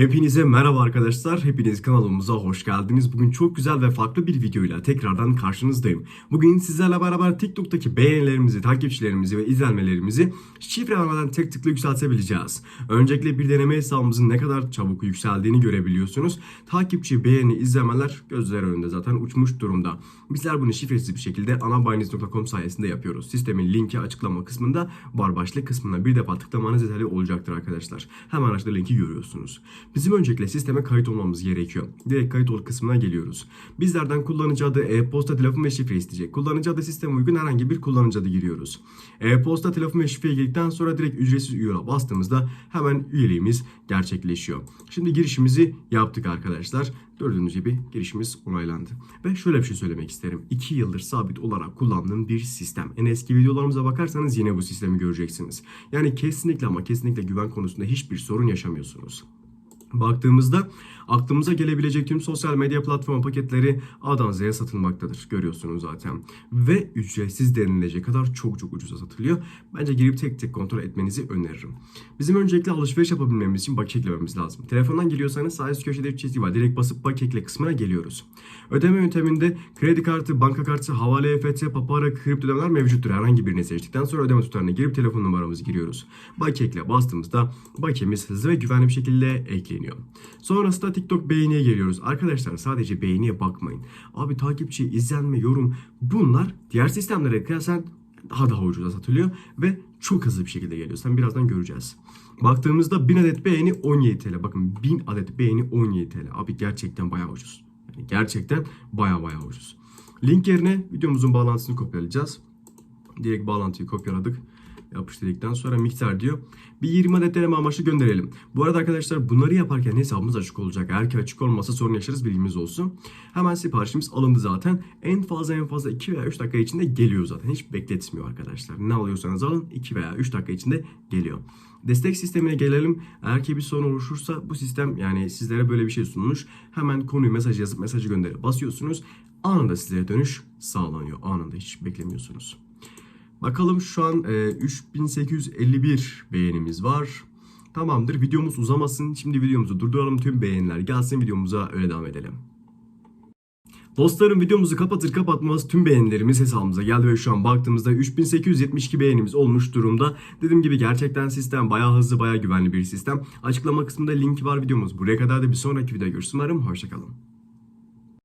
Hepinize merhaba arkadaşlar. Hepiniz kanalımıza hoş geldiniz. Bugün çok güzel ve farklı bir videoyla tekrardan karşınızdayım. Bugün sizlerle beraber TikTok'taki beğenilerimizi, takipçilerimizi ve izlenmelerimizi şifre vermeden tek tıkla yükseltebileceğiz. Öncelikle bir deneme hesabımızın ne kadar çabuk yükseldiğini görebiliyorsunuz. Takipçi, beğeni, izlenmeler gözler önünde zaten uçmuş durumda. Bizler bunu şifresiz bir şekilde anabayiniz.com sayesinde yapıyoruz. Sistemin linki açıklama kısmında var başlık kısmına bir defa tıklamanız yeterli olacaktır arkadaşlar. Hemen aşağıda linki görüyorsunuz. Bizim öncelikle sisteme kayıt olmamız gerekiyor. Direkt kayıt ol kısmına geliyoruz. Bizlerden kullanıcı adı, e-posta, telefon ve şifre isteyecek. Kullanıcı adı sisteme uygun herhangi bir kullanıcı adı giriyoruz. E-posta, telefon ve şifreye girdikten sonra direkt ücretsiz üyeliğe bastığımızda hemen üyeliğimiz gerçekleşiyor. Şimdi girişimizi yaptık arkadaşlar. Gördüğünüz gibi girişimiz onaylandı. Ve şöyle bir şey söylemek isterim. 2 yıldır sabit olarak kullandığım bir sistem. En eski videolarımıza bakarsanız yine bu sistemi göreceksiniz. Yani kesinlikle ama kesinlikle güven konusunda hiçbir sorun yaşamıyorsunuz. Baktığımızda aklımıza gelebilecek tüm sosyal medya platform paketleri A'dan Z'ye satılmaktadır. Görüyorsunuz zaten. Ve ücretsiz denilecek kadar çok çok ucuza satılıyor. Bence girip tek tek kontrol etmenizi öneririm. Bizim öncelikle alışveriş yapabilmemiz için bakiye eklememiz lazım. Telefondan giriyorsanız sağ üst köşede bir çizgi var. Direkt basıp ekle kısmına geliyoruz. Ödeme yönteminde kredi kartı, banka kartı, havale EFT, papara, kripto ödemeler mevcuttur. Herhangi birini seçtikten sonra ödeme tutarına girip telefon numaramızı giriyoruz. Bakiye ekle bastığımızda bakiyemiz hızlı ve güvenli bir şekilde ekleniyor. Sonrasında TikTok beğeniye geliyoruz. Arkadaşlar sadece beğeniye bakmayın. Abi takipçi, izlenme, yorum bunlar diğer sistemlere kıyasen daha daha ucuza satılıyor ve çok hızlı bir şekilde geliyor. Sen birazdan göreceğiz. Baktığımızda 1000 adet beğeni 17 TL. Bakın 1000 adet beğeni 17 TL. Abi gerçekten bayağı ucuz. Yani gerçekten bayağı bayağı ucuz. Link yerine videomuzun bağlantısını kopyalayacağız. Direkt bağlantıyı kopyaladık. Yapış dedikten sonra miktar diyor. Bir 20 adet deneme amaçlı gönderelim. Bu arada arkadaşlar bunları yaparken hesabımız açık olacak. Eğer ki açık olmasa sorun yaşarız bilgimiz olsun. Hemen siparişimiz alındı zaten. En fazla en fazla 2 veya 3 dakika içinde geliyor zaten. Hiç bekletmiyor arkadaşlar. Ne alıyorsanız alın 2 veya 3 dakika içinde geliyor. Destek sistemine gelelim. Eğer ki bir sorun oluşursa bu sistem yani sizlere böyle bir şey sunmuş. Hemen konuyu mesaj yazıp mesajı gönderip basıyorsunuz. Anında size dönüş sağlanıyor. Anında hiç beklemiyorsunuz. Bakalım şu an e, 3851 beğenimiz var. Tamamdır videomuz uzamasın. Şimdi videomuzu durduralım tüm beğeniler gelsin videomuza öyle devam edelim. Dostlarım videomuzu kapatır kapatmaz tüm beğenilerimiz hesabımıza geldi ve şu an baktığımızda 3872 beğenimiz olmuş durumda. Dediğim gibi gerçekten sistem bayağı hızlı bayağı güvenli bir sistem. Açıklama kısmında linki var videomuz. Buraya kadar da bir sonraki videoda görüşürüz. Umarım hoşçakalın.